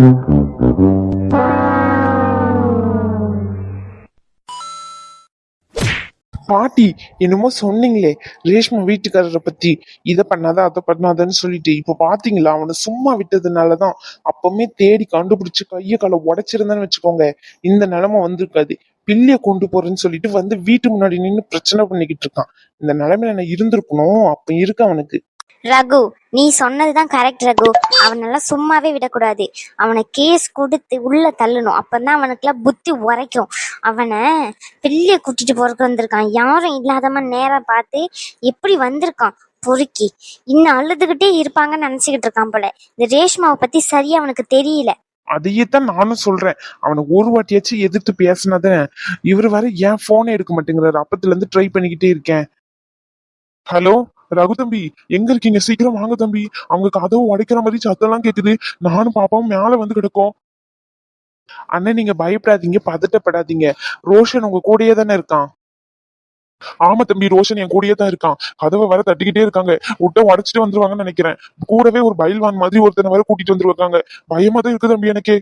பாட்டி என்னமோ சொன்னீங்களே ரேஷ்மா வீட்டுக்காரரை பத்தி. இதை பண்ணாத அதை பண்ணாதன்னு சொல்லிட்டு இப்ப பாத்தீங்களா அவனை சும்மா விட்டதுனாலதான் அப்பவுமே தேடி கண்டுபிடிச்சு கைய காலை உடைச்சிருந்தான்னு வச்சுக்கோங்க இந்த நிலைமை வந்திருக்காது. பிள்ளைய கொண்டு போறேன்னு சொல்லிட்டு வந்து வீட்டு முன்னாடி நின்னு பிரச்சனை பண்ணிக்கிட்டு இருக்கான். இந்த நிலைமையில நான் இருந்திருக்கணும்? அப்ப இருக்கு அவனுக்கு. ரகு நீ சொன்னதுதான் கரெக்ட் ரகு. அவனெல்லாம் சும்மாவே விடக்கூடாது. அவனை கேஸ் கொடுத்து உள்ள தள்ளணும். அப்பதான் அவனுக்குலாம் புத்தி உரைக்கும். அவனை வெளியே கூட்டிட்டு போறதுக்கு வந்திருக்கான். யாரும் இல்லாதம நேரம் பார்த்து எப்படி வந்திருக்கான்? பொறுக்கி. இன்னும் அழுதுகிட்டே இருப்பாங்கன்னு நினைச்சுக்கிட்டு இருக்கான் போல. இந்த ரேஷ்மாவை பத்தி சரியா அவனுக்கு தெரியல. அதையே தான் நானும் சொல்றேன். அவனை ஒரு வாட்டியாச்சும் எதிர்த்து பேசினதான் இவர் வர ஏன் போனே எடுக்க மாட்டேங்கிறாரு? அப்பத்துல இருந்து ட்ரை பண்ணிக்கிட்டே இருக்கேன். ஹலோ ரகு தம்பி எங்க இருக்கீங்க? சீக்கிரம் வாங்க தம்பி. அவங்க கதவு உடைக்கிற மாதிரி சத்தம்லாம் கேக்குது. நானும் பாப்பாவும் மேல வந்து கிடக்கும். அண்ணன் நீங்க பயப்படாதீங்க பதட்டப்படாதீங்க. ரோஷன் உங்க கூடயே தானே இருக்கான். ஆமா தம்பி ரோஷன் என் கூடயே தான் இருக்கான். கதவை வர தட்டிக்கிட்டே இருக்காங்க. விட்ட உடைச்சிட்டு வந்துருவாங்கன்னு நினைக்கிறேன். கூடவே ஒரு பயில்வான் மாதிரி ஒருத்தனை வர கூட்டிட்டு வந்துருவாங்க. பயமா தான் இருக்கு தம்பி எனக்கு.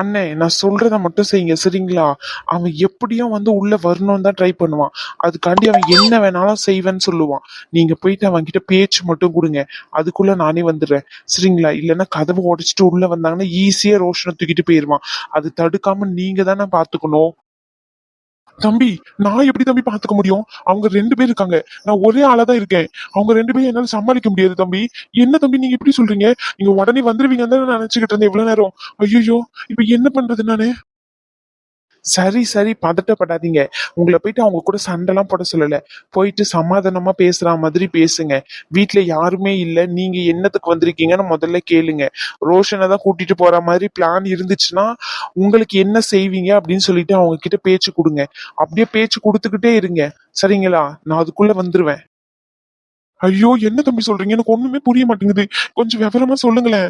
அண்ணே நான் சொல்றத மட்டும் செய்யுங்க சரிங்களா? அவன் எப்படியும் வந்து உள்ள வரணும்னு தான் ட்ரை பண்ணுவான். அதுக்காண்டி அவன் என்ன வேணாலும் செய்வேன்னு சொல்லுவான். நீங்க போயிட்டு அவன் கிட்ட பேச்சு மட்டும் கொடுங்க. அதுக்குள்ள நானே வந்துடுறேன். சரிங்களா? இல்லைன்னா கதவை உடைச்சிட்டு உள்ள வந்தாங்கன்னா ஈஸியா ரோஷனை தூக்கிட்டு போயிருவான். அது தடுக்காம நீங்க தானே பாத்துக்கணும் தம்பி நான் எப்படி தம்பி பாத்துக்க முடியும்? அவங்க ரெண்டு பேர் இருக்காங்க. நான் ஒரே ஆளா தான் இருக்கேன். அவங்க ரெண்டு பேரும் என்னால சமாளிக்க முடியாது தம்பி. என்ன தம்பி நீங்க இப்படி சொல்றீங்க? நீங்க உடனே வந்துருவீங்கன்னு நினைச்சுக்கிட்டு இருந்தேன் இவ்வளவு நேரம். ஐயோ இப்ப என்ன பண்றது நானு? சரி சரி பதட்டப்படாதீங்க. உங்களை போயிட்டு அவங்க கூட சண்டைலாம் போட சொல்லல. போயிட்டு சமாதானமா பேசுற மாதிரி பேசுங்க. வீட்டுல யாருமே இல்ல. நீங்க என்னத்துக்கு வந்திருக்கீங்கன்னு முதல்ல கேளுங்க. ரோஷனை தான் கூட்டிட்டு போற மாதிரி பிளான் இருந்துச்சுன்னா உங்களுக்கு என்ன செய்வீங்க அப்படின்னு சொல்லிட்டு அவங்க கிட்ட பேச்சு கொடுங்க. அப்படியே பேச்சு கொடுத்துக்கிட்டே இருங்க. சரிங்களா? நான் அதுக்குள்ள வந்துருவேன். ஐயோ என்ன தம்பி சொல்றீங்க? எனக்கு ஒண்ணுமே புரிய மாட்டேங்குது. கொஞ்சம் விவரமா சொல்லுங்களேன்.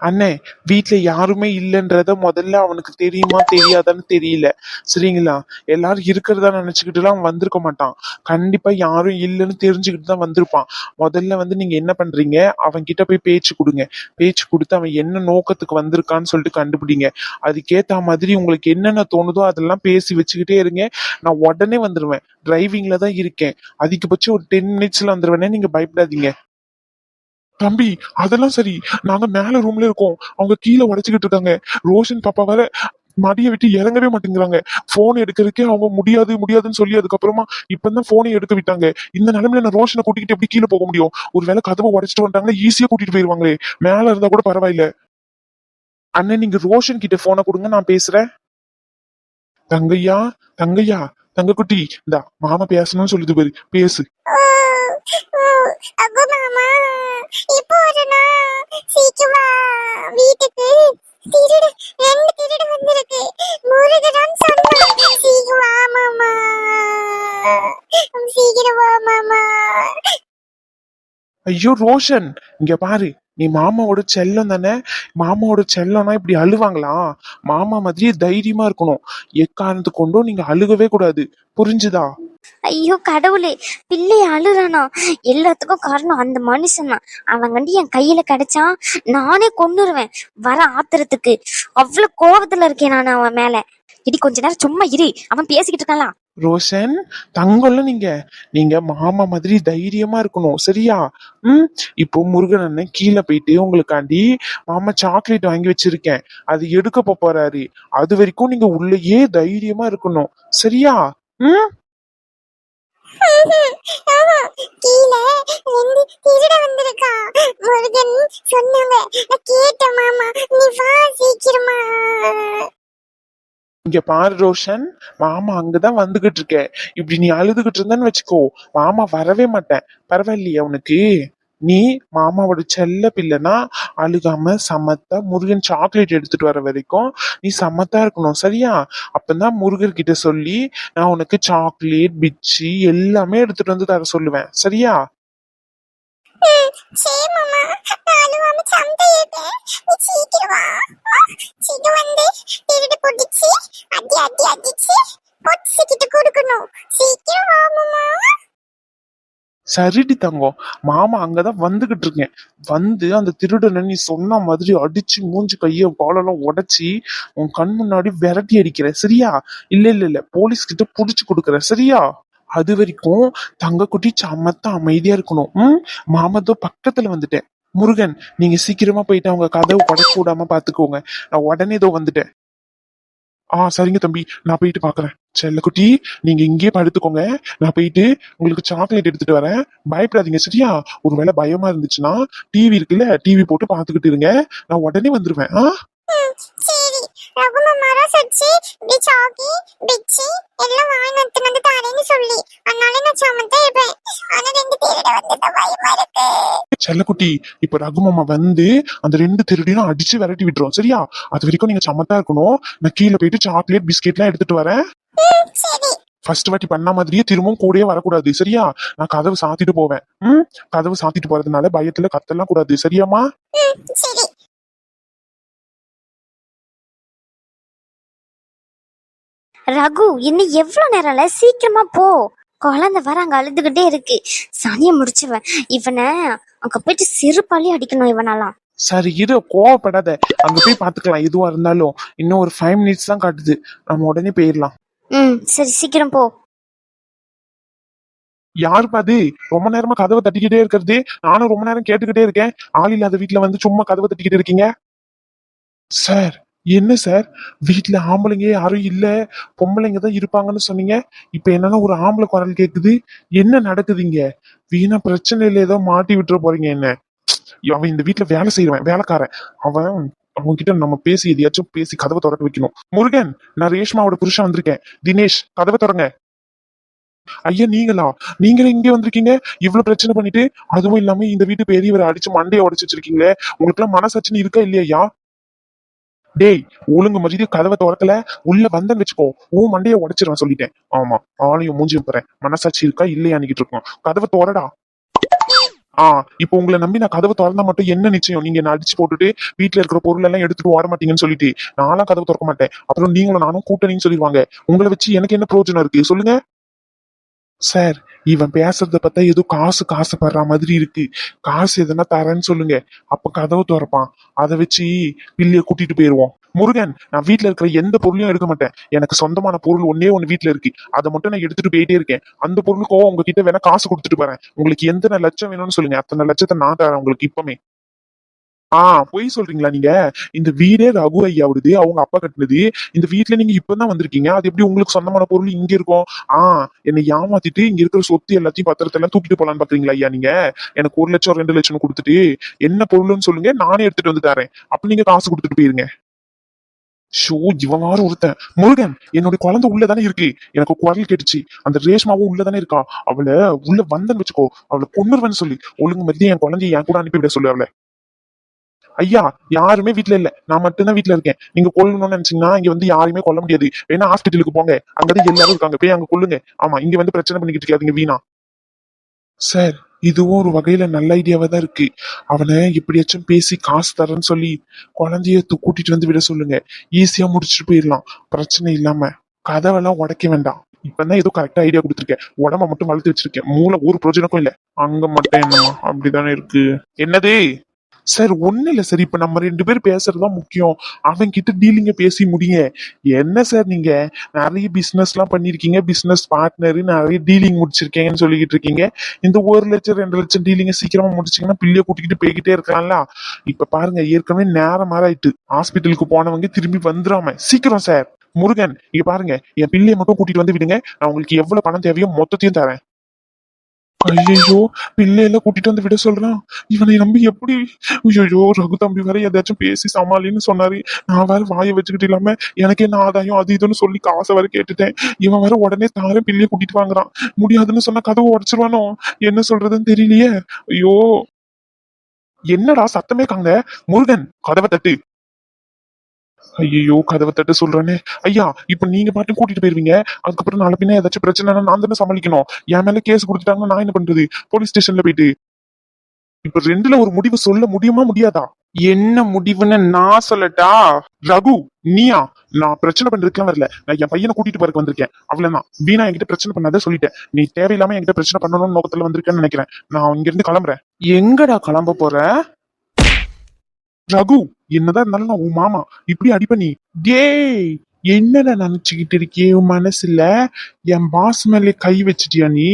அண்ணே வீட்டில் யாருமே இல்லைன்றத முதல்ல அவனுக்கு தெரியுமா தெரியாதான்னு தெரியல. சரிங்களா? எல்லாரும் இருக்கிறதா நினைச்சுக்கிட்டுலாம் அவன் வந்திருக்க மாட்டான். கண்டிப்பா யாரும் இல்லைன்னு தெரிஞ்சுக்கிட்டு தான் வந்திருப்பான். முதல்ல வந்து நீங்க என்ன பண்றீங்க? அவன் கிட்ட போய் பேச்சு கொடுங்க. பேச்சு கொடுத்து அவன் என்ன நோக்கத்துக்கு வந்திருக்கான்னு சொல்லிட்டு கண்டுபிடிங்க. அதுக்கேத்த மாதிரி உங்களுக்கு என்னென்ன தோணுதோ அதெல்லாம் பேசி வச்சுக்கிட்டே இருங்க. நான் உடனே வந்துருவேன். டிரைவிங்ல தான் இருக்கேன். அதிகபட்சம் ஒரு டென் மினிட்ஸ்ல வந்துருவேனே நீங்க பயப்படாதீங்க. தம்பி அதெல்லாம் சரி. நாங்க மேல ரூம்ல இருக்கோம். அவங்க கீழே உடைச்சுக்கிட்டு இருக்காங்க. ரோஷன் பாப்பா வேற மடியை விட்டு இறங்கவே மாட்டேங்கிறாங்க. போன் எடுக்கிறதுக்கே அவங்க முடியாது முடியாதுன்னு சொல்லி அதுக்கப்புறமா இப்பதான் போனை எடுக்க விட்டாங்க. இந்த நிலைமையில நான் ரோஷனை கூட்டிக்கிட்டு எப்படி கீழே போக முடியும்? ஒருவேளை கதவை உடைச்சிட்டு வந்தாங்கன்னா ஈஸியா கூட்டிட்டு போயிருவாங்களே. மேல இருந்தா கூட பரவாயில்ல. அண்ணன் நீங்க ரோஷன் கிட்ட போனை கொடுங்க நான் பேசுறேன். தங்கையா தங்கையா தங்கக்குட்டி இந்தா மாமா பேசணும்னு சொல்லுது பேரு. பேசு. அகு மாமா இப்போ வரனா சீக்கிரமா வீட்டுக்கு திருடு ரெண்டு திருடு வந்திருக்கு. முருகன் சொன்னா சீக்கிரமா மாமா. சீக்கிரமா மாமா. ஐயோ ரோஷன் இங்க பாரு. நீ மாமாவோட செல்லம் தானே? மாமாவோட செல்லம்னா இப்படி அழுவாங்களா? மாமா மாதிரி தைரியமா இருக்கணும். எக்காரணத்து கொண்டும் நீங்க அழுகவே கூடாது. புரிஞ்சுதா? ஐயோ கடவுளே. பிள்ளை அழுறானா? எல்லாத்துக்கும் காரணம் அந்த மனுஷன் தான் அவங்கண்டி என் கையில கிடைச்சா நானே கொன்னுருவேன். வர ஆத்திரத்துக்கு. அவ்வளவு கோபத்துல இருக்கேன் நான் அவன் மேல. இடி கொஞ்ச நேரம் சும்மா இரு. அவன் பேசிக்கிட்டு இருக்கான்ல. ரோஷன் தங்கம்ல நீங்க. நீங்க மாமா மாதிரி தைரியமா இருக்கணும். சரியா? ம்? இப்போ முருகன் அண்ணன் கீழே போயிட்டு உங்களுக்காண்டி மாமா சாக்லேட் வாங்கி வச்சிருக்கேன். அது எடுக்க போறாரு. அது வரைக்கும் நீங்க உள்ளேயே தைரியமா இருக்கணும். சரியா? ம்? ஆமா கீழே ரெண்டு திருட வந்திருக்கா. முருகன் சொன்னாங்க. நான் கேட்டேன் மாமா நீ வா சீக்கிரமா. இங்க பாரு ரோஷன். மாமா அங்கதான் வந்துகிட்டு இருக்கேன். இப்படி நீ அழுதுகிட்டு இருந்தேன்னு வச்சுக்கோ. மாமா வரவே மாட்டேன். பரவாயில்லையா உனக்கு? நீ மாமாவோட செல்ல பிள்ளைனா அழுகாம சமத்தா முருகன் சாக்லேட் எடுத்துட்டு வர வரைக்கும் நீ சமத்தா இருக்கணும் சரியா? அப்பதான் முருகர் கிட்ட சொல்லி நான் உனக்கு சாக்லேட் பிச்சி எல்லாமே எடுத்துட்டு வந்து தர சொல்லுவேன் சரியா? சீக்கிரம் வா மாமா. சரிடி தங்கம். மாமா அங்கதான் வந்துகிட்டு இருக்கேன். வந்து அந்த திருடனை நீ சொன்ன மாதிரி அடிச்சு மூஞ்சி கைய காலெல்லாம் உடைச்சி உன் கண் முன்னாடி விரட்டி அடிக்கிற. சரியா? இல்ல இல்ல இல்ல. போலீஸ் கிட்ட புடிச்சு கொடுக்குற. சரியா? அது வரைக்கும் தங்கக்குட்டி சமத்தா அமைதியா இருக்கணும். ம்? மாமதோ பக்கத்துல வந்துட்டேன். முருகன் நீங்க சீக்கிரமா போயிட்டு அவங்க கதவு உடக்க விடாம பாத்துக்கோங்க. நான் உடனே இதோ வந்துட்டேன். ஆ சரிங்க தம்பி. நான் போயிட்டு பாக்குறேன். செல்லக்குட்டி நீங்க இங்கேயே படுத்துக்கோங்க. நான் போயிட்டு உங்களுக்கு சாக்லேட் எடுத்துட்டு வரேன். பயப்படாதீங்க சரியா? ஒருவேளை பயமா இருந்துச்சுன்னா டிவி இருக்குல்ல டிவி போட்டு பாத்துக்கிட்டு இருங்க. நான் உடனே வந்துருவேன். ஆ? ரகுமா மரம் சச்சி இப்படி சாக்கி பிச்சி எல்லாம் வாங்கிட்டு வந்து தரேன்னு சொல்லி. அதனால நான் சமத்தா இருப்பேன் ஆனா ரெண்டு திருட வந்து பயமா இருக்கு. செல்லக்குட்டி இப்ப ரகுமாமா வந்து அந்த ரெண்டு திருடியும் அடிச்சு விரட்டி விட்டுரும். சரியா? அது வரைக்கும் நீங்க சமத்தா இருக்கணும். நான் கீழே போயிட்டு சாக்லேட் பிஸ்கெட்லாம் எடுத்துட்டு வரேன். சரி. ஃபர்ஸ்ட் வாட்டி பண்ண மாதிரியே திரும்பவும் கூடயே வரக்கூடாது. சரியா? நான் கதவு சாத்திட்டு போவேன். ம்? கதவு சாத்திட்டு போறதுனால பயத்துல கத்தலாம் கூடாது. சரியாமா ரகு இன்னும் எவ்வளவு நேரம்ல? சீக்கிரமா போ. குழந்தை வர அங்க அழுதுகிட்டே இருக்கு. சனிய முடிச்சுவன் இவனை அங்க போயிட்டு செருப்பாலே அடிக்கணும் இவனெல்லாம் சரி இரு கோவப்படாத. அங்க போய் பாத்துக்கலாம் எதுவா இருந்தாலும். இன்னும் ஒரு ஃபைவ் மினிட்ஸ் தான் காட்டுது. நம்ம உடனே போயிடலாம். ம் சரி சீக்கிரம் போ. யாரு பாது? ரொம்ப நேரமா கதவை தட்டிக்கிட்டே இருக்கிறது. நானும் ரொம்ப நேரம் கேட்டுக்கிட்டே இருக்கேன். ஆள் இல்லாத வீட்டுல வந்து சும்மா கதவை தட்டிக்கிட்டு இருக்கீங்க? சார் என்ன சார்? வீட்டுல ஆம்பளைங்க யாரும் இல்ல. பொம்பளைங்க தான் இருப்பாங்கன்னு சொன்னீங்க. இப்ப என்னன்னா ஒரு ஆம்பளை குரல் கேக்குது. என்ன நடக்குதுங்க? வீணா பிரச்சனையில ஏதோ மாட்டி விட்டுற போறீங்க என்ன? அவன் இந்த வீட்டுல வேலை செய்யறவன் வேலைக்காரன். அவன் அவங்க கிட்ட நம்ம பேசி எதையாச்சும் பேசி கதவை திறக்க வைக்கணும். முருகன் நான் ரேஷ்மாவோட புருஷன் வந்திருக்கேன். தினேஷ் கதவை திறங்க. ஐயா நீங்களா? நீங்களே இங்கே வந்திருக்கீங்க? இவ்வளவு பிரச்சனை பண்ணிட்டு அதுவும் இல்லாம இந்த வீட்டு பெரியவரை அடிச்சு மண்டையை உடைச்சு வச்சிருக்கீங்களே? உங்களுக்கு எல்லாம் மனசாட்சின்னு இருக்கா இல்லையா? டேய் ஒழுங்கு மரியாதை கதவை துறக்கல உள்ள வந்தன் வச்சுக்கோ உன் மண்டையை உடைச்சிருவேன் சொல்லிட்டேன். ஆமா ஆளையும் மூஞ்சியும் போறேன் மனசாட்சி இருக்கா இல்லையான்னுகிட்டு இருக்கோம். கதவை திறடா. ஆ இப்போ உங்களை நம்பி நான் கதவை திறந்தா மட்டும் என்ன நிச்சயம்? நீங்க என்ன அடிச்சு போட்டுட்டு வீட்டுல இருக்கிற பொருள் எல்லாம் எடுத்துட்டு வர மாட்டீங்கன்னு சொல்லிட்டு. நானும் கதவை திறக்க மாட்டேன். அப்புறம் நீங்களும் நானும் கூட்டணின்னு சொல்லிடுவாங்க. உங்களை வச்சு எனக்கு என்ன பிரயோஜனம் இருக்கு? சொல்லுங்க. சார் இவன் பேசுறத பார்த்தா ஏதோ காசு காசுப்படுற மாதிரி இருக்கு. காசு எதுனா தரேன்னு சொல்லுங்க. அப்ப கதவு திறப்பான். அதை வச்சு பிள்ளைய கூட்டிட்டு போயிருவோம். முருகன் நான் வீட்ல இருக்கிற எந்த பொருளையும் எடுக்க மாட்டேன். எனக்கு சொந்தமான பொருள் ஒன்னே ஒண்ணு வீட்ல இருக்கு. அதை மட்டும் நான் எடுத்துட்டு போயிட்டே இருக்கேன். அந்த பொருளுக்கோ உங்ககிட்ட வேணா காசு கொடுத்துட்டு போறேன். உங்களுக்கு எத்தனை லட்சம் வேணும்னு சொல்லுங்க. அத்தனை லட்சத்தை நான் தரேன் உங்களுக்கு இப்பமே ஆ பொய் சொல்றீங்களா நீங்க? இந்த வீடே ரகு ஐயாவுடுது அவங்க அப்பா கட்டினது. இந்த வீட்ல நீங்க இப்பதான் வந்திருக்கீங்க அது எப்படி உங்களுக்கு சொந்தமான பொருள் இங்க இருக்கும்? ஆ என்னை ஏமாத்திட்டு இங்க இருக்கிற சொத்து எல்லாத்தையும் பத்திரத்தை எல்லாம் தூக்கிட்டு போலான்னு பாக்குறீங்களா ஐயா நீங்க? எனக்கு ஒரு லட்சம் ரெண்டு லட்சம் கொடுத்துட்டு என்ன பொருள்னு சொல்லுங்க நானே எடுத்துட்டு வந்து தரேன். அப்ப நீங்க காசு கொடுத்துட்டு போயிருங்க. ஷோ இவன் வார ஒருத்தன். முருகன் என்னோட குழந்தை உள்ளதானே இருக்கு. எனக்கு குரல் கேட்டுச்சு. அந்த ரேஷ்மாவும் உள்ளதானே இருக்கா? அவளை உள்ள வந்தன்னு வச்சுக்கோ. அவளை கொண்டுருவேன்னு சொல்லி. ஒழுங்கு மதியம் என் குழந்தைய என் கூட அனுப்பிவிட சொல்லு அவளை. ஐயா யாருமே வீட்டுல இல்ல. நான் மட்டும்தான் வீட்டுல இருக்கேன். நீங்க கொல்லணும்னு நினைச்சீங்கன்னா இங்க வந்து யாருமே கொல்ல முடியாது. வேணா ஹாஸ்பிட்டலுக்கு போங்க. அங்கதான் எல்லாரும் இருக்காங்க. போய் அங்க கொல்லுங்க. ஆமா இங்க வந்து பிரச்சனை பண்ணிக்கிட்டு இருக்காதுங்க வீணா. சார் இதுவும் ஒரு வகையில நல்ல ஐடியாவா தான் இருக்கு. அவனை எப்படியாச்சும் பேசி காசு தரேன்னு சொல்லி குழந்தைய தூ- கூட்டிட்டு வந்து விட சொல்லுங்க. ஈஸியா முடிச்சுட்டு போயிடலாம். பிரச்சனை இல்லாம. கதவெல்லாம் உடைக்க வேண்டாம். இப்பதான் ஏதோ கரெக்டா ஐடியா கொடுத்துருக்கேன். உடம்ப மட்டும் வளர்த்து வச்சிருக்கேன். மூளை ஒரு பிரயோஜனக்கும் இல்ல. அங்க மட்டும் என்னமா அப்படிதானே இருக்கு. என்னது? சார் ஒன்றும் இல்லை சார். இப்போ நம்ம ரெண்டு பேரும் பேசுறதுதான் முக்கியம். அவன் கிட்ட டீலிங்க பேசி முடிங்க என்ன சார் நீங்க? நிறைய பிஸ்னஸ்லாம் பண்ணியிருக்கீங்க பிஸ்னஸ் பார்ட்னரு பார்ட்னர் நிறைய டீலிங் முடிச்சிருக்கீங்கன்னு சொல்லிக்கிட்டு இருக்கீங்க. இந்த ஒரு லட்சம் ரெண்டு லட்சம் டீலிங்க சீக்கிரமா முடிச்சீங்கன்னா பிள்ளைய கூட்டிக்கிட்டு போய்கிட்டே இருக்கலாம்ல. இப்போ பாருங்க ஏற்கனவே நேரம் ஆயிட்டு ஹாஸ்பிட்டலுக்கு போனவங்க திரும்பி வந்துடாம சீக்கிரம் சார். முருகன் இங்க பாருங்க. என் பிள்ளைய மட்டும் கூட்டிட்டு வந்து விடுங்க. நான் உங்களுக்கு எவ்வளவு பணம் தேவையோ மொத்தத்தையும் தரேன். ஐயோ பிள்ளையில கூட்டிட்டு வந்து விட சொல்றான் இவனை நம்பி எப்படி? ஐயோ ரகு தம்பி வேற ஏதாச்சும் பேசி சமாளின்னு சொன்னாரு. நான் வேற வாயை வச்சுக்கிட்டு இல்லாம எனக்கு என்ன ஆதாயம்? அது இதுன்னு சொல்லி காசை வேற கேட்டுட்டேன். இவன் வேற உடனே தார பிள்ளைய கூட்டிட்டு வாங்குறான். முடியாதுன்னு சொன்னா கதவை உடைச்சிருவானோ? என்ன சொல்றதுன்னு தெரியலையே. ஐயோ. என்னடா சத்தமே காங்க முருகன் கதவை தட்டு. ஐயோ கதவை தட்டு சொல்றேனே. ஐயா இப்ப நீங்க பாட்டு கூட்டிட்டு போயிருவீங்க. அதுக்கப்புறம் நாளை பின்ன ஏதாச்சும் பிரச்சனைனா நான் தானே சமாளிக்கணும். என் மேல கேஸ் கொடுத்துட்டாங்கன்னா நான் என்ன பண்றது? போலீஸ் ஸ்டேஷன்ல போயிட்டு. இப்ப ரெண்டுல ஒரு முடிவு சொல்ல முடியுமா முடியாதா? என்ன முடிவுன்னு நான் சொல்லட்டா? ரகு நீயா? நான் பிரச்சனை பண்றதுக்குலாம் வரல. நான் என் பையனை கூட்டிட்டு போறதுக்கு வந்திருக்கேன். அவ்வளவுதான். வீணா என்கிட்ட பிரச்சனை பண்ணாத சொல்லிட்டேன். நீ தேவையில்லாம என்கிட்ட பிரச்சனை பண்ணணும்னு நோக்கத்துல வந்திருக்கேன்னு நினைக்கிறேன். நான் இங்க இருந்து கிளம்புறேன். எங்கடா கிளம்ப போற? ரகு என்னதான் இருந்தாலும் நான் உன் மாமா. இப்படி அடிப்ப நீ டேய் என்னடா நினைச்சுக்கிட்டு இருக்கியே உன் மனசுல? என் பாஸ் மேலே கை வச்சிட்டியா நீ?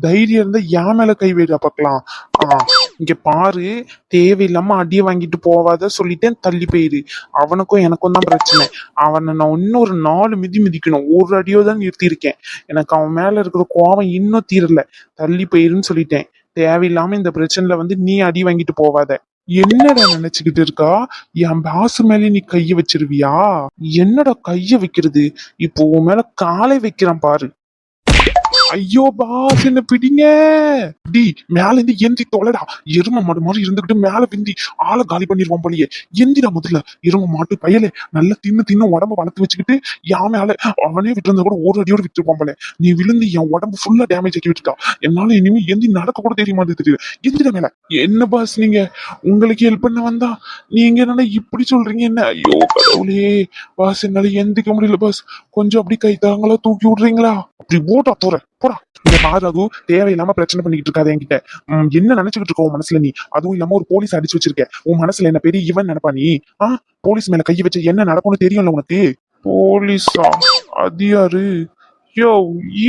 தைரியம் இருந்தா என் மேல கை வைடா பார்க்கலாம். ஆ இங்க பாரு தேவையில்லாம அடிய வாங்கிட்டு போவாத சொல்லிட்டேன் தள்ளி போயிரு. அவனுக்கும் எனக்கும் தான் பிரச்சனை. அவனை நான் இன்னும் ஒரு நாலு மிதி மிதிக்கணும். ஒரு அடியோ தான் நிறுத்தியிருக்கேன். எனக்கு அவன் மேல இருக்கிற கோவம் இன்னும் தீரல. தள்ளி போயிருன்னு சொல்லிட்டேன். தேவையில்லாம இந்த பிரச்சனைல வந்து நீ அடி வாங்கிட்டு போவாத. என்னடா நினைச்சுக்கிட்டு இருக்கா? என் பாசு மேல நீ கைய வச்சிருவியா? என்னடா கைய வைக்கிறது? இப்போ உன் மேல காலை வைக்கிறான் பாரு. ஐயோ பாஸ் என்ன பிடிங்க. டி மேல இருந்து எந்தி தொலைடா. எரும மாடு மாதிரி இருந்துகிட்டு மேல பிந்தி ஆளை காலி பண்ணிடுவோம் போலயே. எந்திடா முதல்ல. எரும மாட்டு பயலே. நல்லா தின்னு தின்னு உடம்ப வளர்த்து வச்சுக்கிட்டு யா மேல அவனே விட்டுருந்தா கூட ஒரு அடியோட விட்டுருப்பான் போல. நீ விழுந்து என் உடம்பு ஃபுல்லா டேமேஜ் ஆக்கி விட்டுட்டா. என்னால இனிமே எந்தி நடக்க கூட தெரிய மாதிரி தெரியுது? எந்திட மேல. என்ன பாஸ் நீங்க? உங்களுக்கு ஹெல்ப் பண்ண வந்தா நீங்க என்னடா இப்படி சொல்றீங்க? என்ன? ஐயோ கடவுளே. பாஸ் என்னால எந்திக்க முடியல பாஸ் கொஞ்சம் அப்படி கை தாங்களா தூக்கி விடுறீங்களா? அப்படி போட்டா தோற போடா இந்த பாரகு தேவையில்லாம பிரச்சனை பண்ணிக்கிட்டு இருக்காது என்கிட்ட. உம், என்ன நினைச்சுக்கிட்டு இருக்கோ உன் மனசுல நீ? அதுவும் இல்லாம ஒரு போலீஸ் அடிச்சு வச்சிருக்க. உன் மனசுல என்ன பெரிய இவன் நினைப்பா நீ? ஆ? போலீஸ் மேல கை வச்சு என்ன நடக்கும்னு தெரியும்ல உனக்கு? போலீஸா? அது யாரு? யோ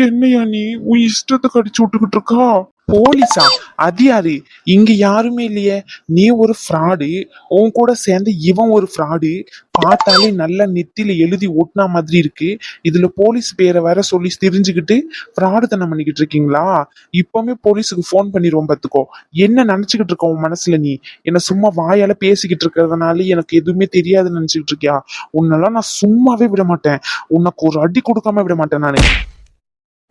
என்னையா நீ? உன் இஷ்டத்துக்கு அடிச்சு விட்டுக்கிட்டு இருக்கா? போலீஸா? அது யாரு? இங்க யாருமே இல்லையே. நீ ஒரு ஃப்ராடு உன் கூட சேர்ந்து இவன் ஒரு ஃப்ராடு பார்த்தாலே நல்லா நெத்தியில எழுதி ஒட்டினா மாதிரி இருக்கு. இதுல போலீஸ் பேரை வேற சொல்லி தெரிஞ்சுக்கிட்டு ஃப்ராடு தனம் பண்ணிக்கிட்டு இருக்கீங்களா? இப்பவுமே போலீஸுக்கு ஃபோன் பண்ணிடுவோம் பார்த்துக்கோ. என்ன நினைச்சுக்கிட்டு இருக்க உன் மனசுல நீ? என்ன சும்மா வாயால பேசிக்கிட்டு இருக்கிறதுனால எனக்கு எதுவுமே தெரியாதுன்னு நினைச்சுக்கிட்டு இருக்கியா? உன்னெல்லாம் நான் சும்மாவே விட மாட்டேன். உனக்கு ஒரு அடி கொடுக்காம விட மாட்டேன் நானு.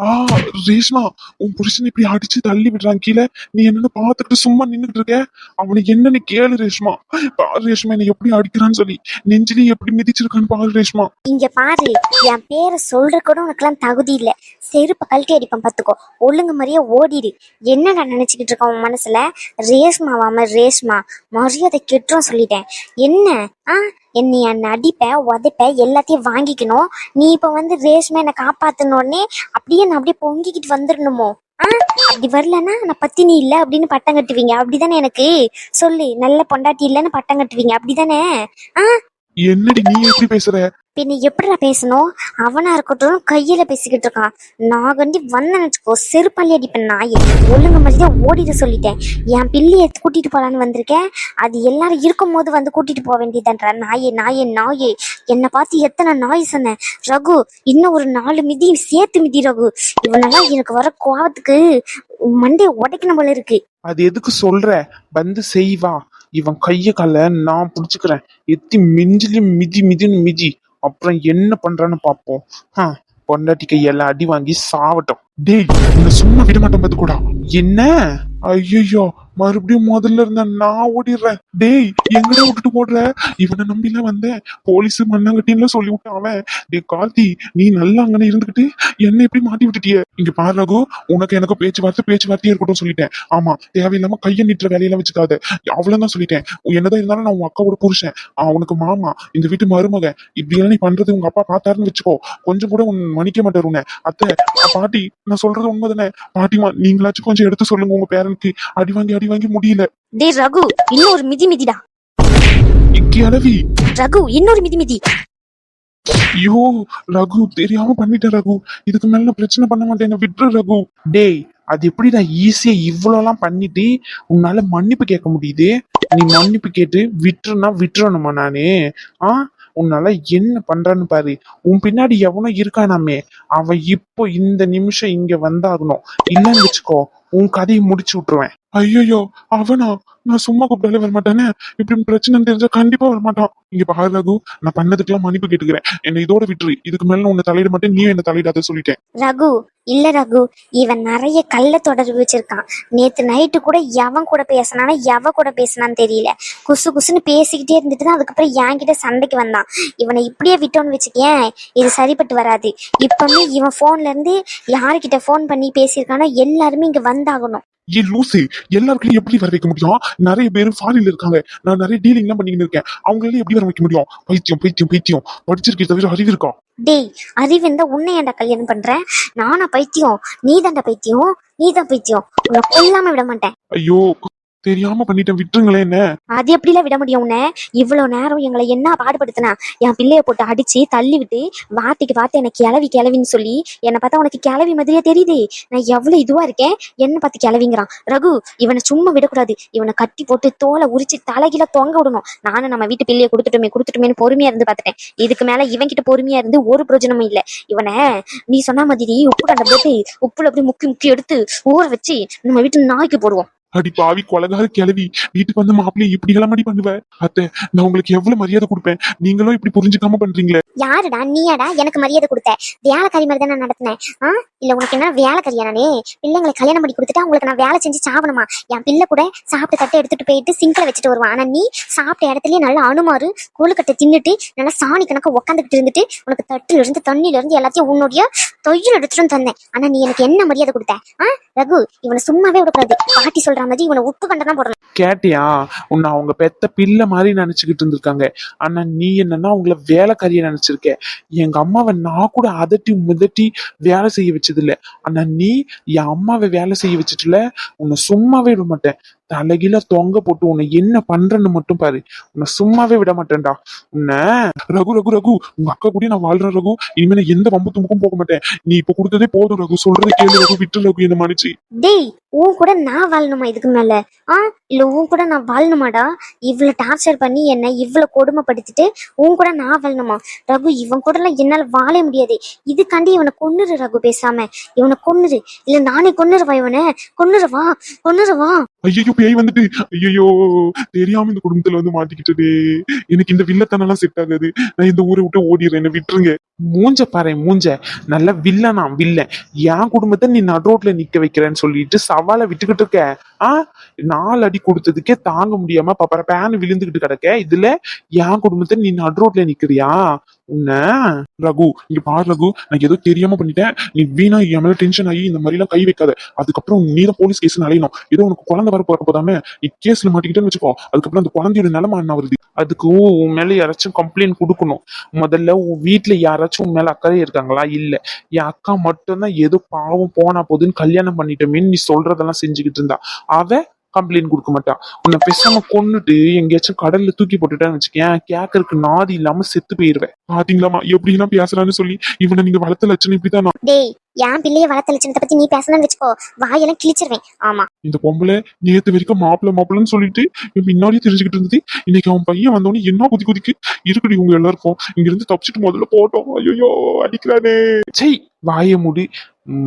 ஆ ரேஷ்மா உன் புருஷன் இப்படி அடிச்சு தள்ளி விடுறான். கீழே நீ என்னன்னு பாத்துக்கிட்டு சும்மா நின்னுட்டு இருக்க? அவனுக்கு என்னன்னு கேளு ரேஷ்மா. பாரு ரேஷ்மா நீ எப்படி அடிக்கிறான்னு சொல்லி. நெஞ்சிலே எப்படி மிதிச்சிருக்கான்னு பாரு ரேஷ்மா. இங்க பாரு என் பேரை சொல்ற கூட உனக்குலாம் தகுதி இல்ல. செருப்பு கழட்டி அடிப்பேன் பாத்துக்கோ. ஒழுங்கு மாதிரியே ஓடிடு. என்னடா நினைச்சுக்கிட்டு இருக்கேன் உன் மனசுல? ரேஷ்மாவாம ரேஷ்மா. மரியாதை கெட்டுரும் சொல்லிட்டேன். என்ன? ஆ என்னை என்னை அடிப்பேன் உதைப்பேன் எல்லாத்தையும் வாங்கிக்கணும். நீ இப்போ வந்து ரேஷ்மா என்னை காப்பாத்தினோடனே அப்படியே நான் அப்படியே பொங்கிக்கிட்டு வந்துடணுமோ ஆ? அப்படி வரலன்னா நான் பத்தினி இல்லை அப்படின்னு பட்டம் கட்டுவீங்க. அப்படிதானே எனக்கு? சொல்லு நல்ல பொண்டாட்டி இல்லைன்னு பட்டம் கட்டுவீங்க. அப்படிதானே? என்னடி நீ எப்படி பேசுற? பின்ன எப்படிடா பேசணும்? அவனா இருக்கட்டும் கையில பேசிக்கிட்டு இருக்கான். நான் கண்டி வந்தேன்னு வச்சுக்கோ செருப்பள்ளி அடிப்பேன் நாயை. ஒழுங்கு மாதிரியா ஓடிட சொல்லிட்டேன். என் பிள்ளைய கூட்டிட்டு போலான்னு வந்திருக்கேன். அது எல்லாரும் இருக்கும் போது வந்து கூட்டிட்டு போக வேண்டியதுன்றா நாயே நாயே நாயே. என்னை பார்த்து எத்தனை நாய் சொன்னேன். ரகு இன்னும் ஒரு நாலு மிதி சேர்த்து மிதி ரகு. இவனெல்லாம் எனக்கு வர கோவத்துக்கு மண்டையை உடைக்கணும் போல இருக்கு. அது எதுக்கு சொல்ற? வந்து செய்வா இவன் கைய கால நான் பிடிச்சுக்கிறேன். எத்தி மிஞ்சிலி மிதி மிதின்னு மிதி. அப்புறம் என்ன பண்றான்னு பாப்போம். பொண்டாட்டி கையெல்லாம் அடி வாங்கி சாவட்டும். டேய் உன்னை சும்மா விட மாட்டோம் பார்த்து கூட. என்ன? ஐயோ மறுபடியும் முதல்ல இருந்த நான் ஓடிடுறேன். டேய் எங்கடா விட்டுட்டு போடுற? இவனை எல்லாம் வந்தேன். போலீஸ் மண்ணாங்கட்டின்னு சொல்லி விட்டான் அவன். டேய் கார்த்தி நீ நல்லா அங்கன இருந்துகிட்டு என்ன எப்படி மாட்டி விட்டுட்டிய. இங்க பாரு ரகு உனக்கு எனக்கு பேச்சுவார்த்தை பேச்சுவார்த்தையே இருக்கட்டும் சொல்லிட்டேன். ஆமா தேவையில்லாம கையை நீட்டுற வேலையெல்லாம் வச்சுக்காத. அவ்வளவுதான் சொல்லிட்டேன். என்னதான் இருந்தாலும் நான் உன் அக்காவோட புருஷன். அவனுக்கு மாமா இந்த வீட்டு மருமக. இப்படி எல்லாம் நீ பண்றது உங்க அப்பா பார்த்தாருன்னு வச்சுக்கோ. கொஞ்சம் கூட உன் மன்னிக்க மாட்டாரு உன்னை. அத்தை பாட்டி நான் சொல்றது உண்மைதானே? பாட்டிமா நீங்களாச்சும் கொஞ்சம் எடுத்து சொல்லுங்க உங்க பேரனுக்கு அடி வாங்கி அடி வாங்கி முடியல. டேய் ரகு இன்னொரு மிதி மிதிடா. அளவி ரகு இன்னொரு மிதி மிதி. ஐயோ ரகு தெரியாம பண்ணிட்டேன் ரகு. இதுக்கு மேல நான் பிரச்சனை பண்ண மாட்டேன். விட்டுரு ரகு. டேய் அது எப்படிடா ஈஸியா இவ்வளோலாம் பண்ணிட்டு உன்னால மன்னிப்பு கேட்க முடியுது? நீ மன்னிப்பு கேட்டு விட்டுருனா விட்டுறணுமா நானு? ஆ? உன்னால என்ன பண்றான்னு பாரு. உன் பின்னாடி எவனோ இருக்கானாமே அவன் இப்போ இந்த நிமிஷம் இங்க வந்தாகணும். இல்லைன்னு வச்சுக்கோ உன் கதையை முடிச்சு விட்டுருவேன். ஐயோ அவனா? நான் சும்மா கூப்பிட்டாலே வரமாட்டானே? இப்படி பிரச்சனை தெரிஞ்சா கண்டிப்பா வரமாட்டான். இங்க பாரு ரகு நான் பண்ணதுக்கெல்லாம் மன்னிப்பு கேட்டுக்கிறேன். என்னை இதோட விட்டுரு. இதுக்கு மேல உன்னை தலையிட மாட்டேன் நீ என்ன தலையிடாத சொல்லிட்டேன். ரகு இல்ல ரகு இவன் நிறைய கள்ள தொடர்பு வச்சிருக்கான். நேத்து நைட்டு கூட எவன் கூட பேசினானா எவ கூட பேசினான்னு தெரியல. குசு குசுன்னு பேசிக்கிட்டே இருந்துட்டு தான் அதுக்கப்புறம் என்கிட்ட சண்டைக்கு வந்தான். இவனை இப்படியே விட்டோன்னு வச்சுக்கேன் இது சரிப்பட்டு வராது. இப்பவுமே இவன் போன்ல இருந்து யாருக்கிட்ட ஃபோன் பண்ணி பேசியிருக்கானோ எல்லாருமே இங்க வந்தாகணும். ஏ லூசு எல்லாருக்கும் எப்படி வர வைக்க முடியும்? நிறைய பேர் ஃபாரின்ல இருக்காங்க. நான் நிறைய டீலிங் எல்லாம் பண்ணிட்டு இருக்கேன். அவங்களால எப்படி வர வைக்க முடியும்? பைத்தியம் பைத்தியம் பைத்தியம். படிச்சிருக்கே தவிர அறிவு இருக்கா? டேய் அறிவு இருந்தா உன்னை ஏன்டா கல்யாணம் பண்றேன் நானா பைத்தியம்? நீ பைத்தியம்? நீ தான் பைத்தியம். உன்னை கொல்லாம விட மாட்டேன். ஐயோ தெரியாம பண்ணிட்டேன். விட்டுருங்களேன் என்ன? அது எப்படிலாம் விட முடியும் உன்னை? இவ்வளவு நேரம் எங்களை என்ன பாடுபடுத்தினா? என் பிள்ளைய போட்டு அடிச்சு தள்ளி விட்டு வார்த்தைக்கு வார்த்தை எனக்கு கிளவி கிளவின்னு சொல்லி என்னை பார்த்தா உனக்கு கிளவி மாதிரியே தெரியுது. நான் எவ்வளவு இதுவா இருக்கேன்? என்ன பார்த்து கிளவிங்கிறான். ரகு இவனை சும்மா விடக்கூடாது. இவனை கட்டி போட்டு தோலை உரிச்சு தலைகில தொங்க விடணும். நானும் நம்ம வீட்டு பிள்ளைய கொடுத்துட்டோமே கொடுத்துட்டோமேனு பொறுமையா இருந்து பார்த்துட்டேன். இதுக்கு மேல இவன் கிட்ட பொறுமையா இருந்து ஒரு பிரயோஜனமும் இல்ல. இவனை நீ சொன்ன மாதிரி உப்பு கண்ட போட்டு உப்புல அப்படியே முக்கி முக்கி எடுத்து ஊற வச்சு நம்ம வீட்டு நாய்க்கு போடுவோம். அடி பாவி கொலகார கிளவி வீட்டுக்கு வந்து மாப்பிள்ளை இப்படி எல்லாம் அடி பண்ணுவ? அத்தை நான் உங்களுக்கு எவ்வளவு மரியாதை கொடுப்பேன்? நீங்களும் இப்படி புரிஞ்சுக்காம பண்றீங்களே? யாருடா நீயாடா எனக்கு மரியாதை கொடுத்த? வேலைக்காரி மாதிரி தான் நான் நடத்தினேன். ஆ? இல்ல உனக்கு என்ன வேலைக்காரியா நானே? பிள்ளைங்களை கல்யாணம் பண்ணி கொடுத்துட்டா உங்களுக்கு நான் வேலை செஞ்சு சாவணுமா என் பிள்ளை கூட சாப்பிட்டு தட்டை எடுத்துட்டு போயிட்டு சிங்கில வச்சுட்டு வருவான். ஆனா நீ சாப்பிட்ட இடத்துலயே நல்லா அனுமாறு கொழுக்கட்டை தின்னுட்டு நல்லா சாணி கணக்க உட்காந்துக்கிட்டு இருந்துட்டு உனக்கு தட்டுல இருந்து தண்ணில இருந்து எல்லாத்தையும் உன்னுடைய தொழில் எடுத்துட்டு தந்தேன். ஆனா நீ எனக்கு என்ன மரியாதை கொடுத்த? ஆ? ரகு இவனை சும்மாவே விடக்கூடாது. பாட்டி சொல்ற மாதிரி இவனை உப்பு கண்டதான் போடணும் கேட்டியா? உன்னை அவங்க பெத்த பிள்ளை மாதிரி நினைச்சுக்கிட்டு இருந்திருக்காங்க. ஆனா நீ என்னன்னா அவங்கள வேலைக்காரிய நினைச்சிருக்க. எங்க அம்மாவை நான் கூட அதட்டி முதட்டி வேலை செய்ய வச்சது இல்ல ஆனா நீ என் அம்மாவை வேலை செய்ய வச்சுட்டுல உன்னை சும்மாவே விட மாட்டேன். தலைகில தொங்க போட்டு உன்னை என்ன பண்றேன்னு மட்டும் பாரு. உன்னை சும்மாவே விட மாட்டேன்டா. உன்னை ரகு ரகு ரகு உங்க அக்கா கூட நான் வாழ்றேன் ரகு. இனிமே நான் எந்த வம்பு தும்புக்கும் போக மாட்டேன். நீ இப்ப கொடுத்ததே போதும் ரகு. சொல்றது கேளு ரகு. விட்டு ரகு என்ன மன்னிச்சு. டேய் உன் கூட நான் வாழணுமா இதுக்கு மேல? ஆ? இல்ல உன் கூட நான் வாழணுமாடா? இவ்வளவு டார்ச்சர் பண்ணி என்ன இவ்வளவு கொடுமைப்படுத்திட்டு உன் கூட நான் வாழணுமா? ரகு இவன் கூட எல்லாம் என்னால வாழ முடியாது. இதுக்காண்டி இவனை கொன்னுரு ரகு பேசாம. இவனை கொன்னுரு. இல்ல நானே கொன்னுருவா இவனை? கொன்னுருவா கொன்னுருவா. ஐயோ பேய் வந்துட்டு. ஐயோ தெரியாம இந்த குடும்பத்துல வந்து மாட்டிக்கிட்டதே. எனக்கு இந்த வில்லத்தனெல்லாம் செட் ஆகாது. நான் இந்த ஊரை விட்டு ஓடிடுறேன். என்ன விட்டுருங்க. மூஞ்ச பாரு மூஞ்ச. நல்ல வில்லனா வில்ல. என் குடும்பத்தை நீ நடுரோட்ல நிக்க வைக்கிறேன்னு சொல்லிட்டு சவாலை விட்டுக்கிட்டு இருக்க. ஆ நாலு அடி கொடுத்ததுக்கே தாங்க முடியாம பாப்பற பேன் விழுந்துகிட்டு கிடக்க. இதுல என் குடும்பத்தை நீ நடுரோட்ல நிக்கிறியா? உன்ன ரகு இங்க பாரு ரகு நான் ஏதோ தெரியாம பண்ணிட்டேன். நீ வீணா என் மேல டென்ஷன் ஆகி இந்த மாதிரி எல்லாம் கை வைக்காத. அதுக்கப்புறம் நீ தான் போலீஸ் கேஸ் அலையணும். ஏதோ உனக்கு குழந்தை வர போற போதாமே நீ கேஸ்ல மாட்டிக்கிட்டேன்னு வச்சுக்கோ. அதுக்கப்புறம் அந்த குழந்தையோட நிலைமை என்ன வருது அதுக்கு உன் மேல யாராச்சும் கம்ப்ளைண்ட் கொடுக்கணும். முதல்ல உன் வீட்டுல யாராச்சும் உன் மேல அக்கறை இருக்காங்களா? இல்ல. என் அக்கா மட்டும்தான் ஏதோ பாவம் போனா போதுன்னு கல்யாணம் பண்ணிட்டோமேன்னு நீ சொல்றதெல்லாம் செஞ்சுக்கிட்டு இருந்தா. அவ கம்ப்ளைண்ட் கொடுக்க மாட்டா உன்னை பேசாம கொன்னுட்டு எங்கேயாச்சும் கடல்ல தூக்கி போட்டுட்டான்னு வச்சுக்கேன் கேக்கறதுக்கு நாதி இல்லாம செத்து போயிருவேன். பாத்தீங்களாமா எப்படின்னா பேசுறான்னு சொல்லி இவனை நீங்க வளர்த்த லட்சணம் இப்படிதான்? டேய் என் பிள்ளைய வளர்த்த லட்சணத்தை பத்தி நீ பேசணும்னு வச்சுக்கோ. வாயெல்லாம் கிழிச்சிருவேன். ஆமா. இந்த பொம்பளை நேத்து வரைக்கும் மாப்பிள்ள மாப்பிள்ளன்னு சொல்லிட்டு இவன் பின்னாடியே தெரிஞ்சுக்கிட்டு இருந்தது. இன்னைக்கு அவன் பையன் வந்தவொடனே என்ன குதி குதிக்கு? இருக்குடி உங்க எல்லாருக்கும். இங்க இருந்து தப்பிச்சுட்டு முதல்ல போட்டோம் ஐயோ அடிக்கிறானே. சை வாய மூடி.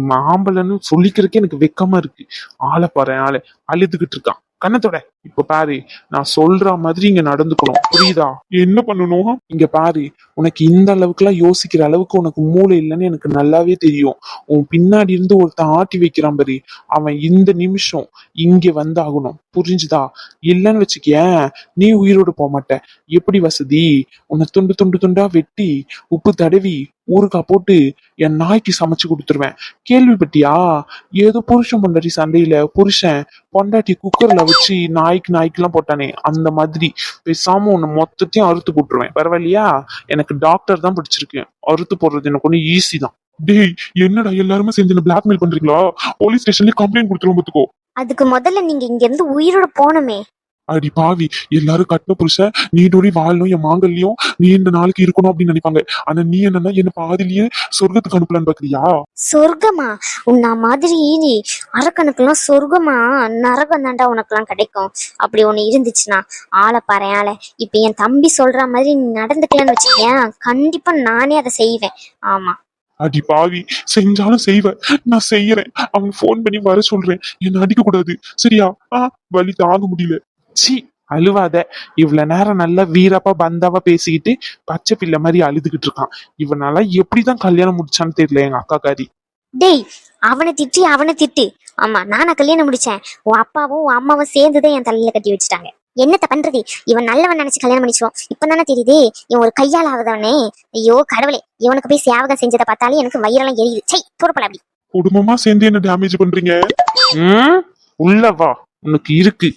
ஆம்பளைன்னு சொல்லிக்கிறதுக்கே எனக்கு வெக்கமா இருக்கு. ஆளை பாரு ஆளை. அழுதுகிட்டு இருக்கான். கண்ணத்தோட இப்ப பாரு நான் சொல்ற மாதிரி இங்க நடந்துக்கணும். புரியுதா? என்ன பண்ணணும்? இங்க பாரு உனக்கு இந்த அளவுக்குலாம் யோசிக்கிற அளவுக்கு உனக்கு மூளை இல்லைன்னு எனக்கு நல்லாவே தெரியும். உன் பின்னாடி இருந்து ஒருத்தன் ஆட்டி வைக்கிறான் பாரு. அவன் இந்த நிமிஷம் இங்க வந்தாகணும். புரிஞ்சுதா? இல்லைன்னு வச்சுக்கேன் நீ உயிரோடு போக மாட்ட எப்படி வசதி? உன்னை துண்டு துண்டு துண்டா வெட்டி உப்பு தடவி ஊறுகாய் போட்டு என் நாய்க்கு சமைச்சு கொடுத்துருவேன். கேள்விப்பட்டியா? ஏதோ புருஷன் பொண்டாட்டி சண்டையில புருஷன் பொண்டாட்டி குக்கர்ல வச்சு நாய்க்கு நாய்க்குலாம் போட்டானே அந்த மாதிரி. பேசாம உன்னை மொத்தத்தையும் அறுத்து போட்டுருவேன். பரவாயில்லையா? எனக்கு டாக்டர் தான் பிடிச்சிருக்கு. அறுத்து போடுறது எனக்கு ஒன்றும் ஈஸி தான். டேய் என்னடா எல்லாருமே சேர்ந்து என்ன பிளாக்மெயில் பண்றீங்களா? போலீஸ் ஸ்டேஷன்ல கம்ப்ளைண்ட் கொடுத்துருவோம் பாத்துக்கோ. அதுக்கு முதல்ல நீங்க இங்க இருந்து உயிரோட போனமே அடி பாவி எல்லாரும் கட்ட புருஷன் நீடோடி வாழணும் என் மாங்கல்யம் நீ இந்த நாளைக்கு இருக்கணும் அப்படின்னு நினைப்பாங்க. ஆனா நீ என்னன்னா என்ன பாதிலேயே சொர்க்கத்துக்கு அனுப்பலான்னு பாக்குறியா? சொர்க்கமா? உன்ன மாதிரி அரக்கனுக்குலாம் சொர்க்கமா நரகம் தாண்டா உனக்குலாம் கிடைக்கும். அப்படி ஒண்ணு இருந்துச்சுன்னா ஆளை பாரு ஆளை. இப்ப என் தம்பி சொல்ற மாதிரி நீ நடந்துக்கலன்னு வச்சுக்கேன் கண்டிப்பா நானே அதை செய்வேன். ஆமா. அடி பாவி செஞ்சாலும் செய்வ. நான் செய்யறேன். அவன் ஃபோன் பண்ணி வர சொல்றேன். என்ன அடிக்க கூடாது சரியா? ஆ வலி தாங்க முடியல. சி அழுவாத. இவ்வளவு நேரம் நல்லா வீரப்பா பந்தாவா பேசிக்கிட்டு பச்சை பிள்ளை மாதிரி அழுதுகிட்டு இருக்கான். இவனால எப்படிதான் கல்யாணம் முடிச்சான்னு தெரியல எங்க அக்கா காரி. டேய் அவனை திட்டி அவனை திட்டு. ஆமா நானா கல்யாணம் முடிச்சேன். உன் அப்பாவும் உன் அம்மாவும் சேர்ந்துதான் என் தலையில கட்டி வச்சுட்டாங்க. என்னத்த பண்றது? இவன் நல்லவன் நினைச்சு கல்யாணம் பண்ணிச்சோம் இப்பதானே தெரியுது இவன் ஒரு கையால் ஆகுதானே ஐயோ கடவுளே இவனுக்கு போய் சேவகம் செஞ்சதை பார்த்தாலே எனக்கு வயிறெல்லாம் எரியுது. சை பொறுப்பல அப்படி. குடும்பமா சேர்ந்து என்ன டேமேஜ் பண்றீங்க? உள்ள வா. உனக்கு இருக்கு.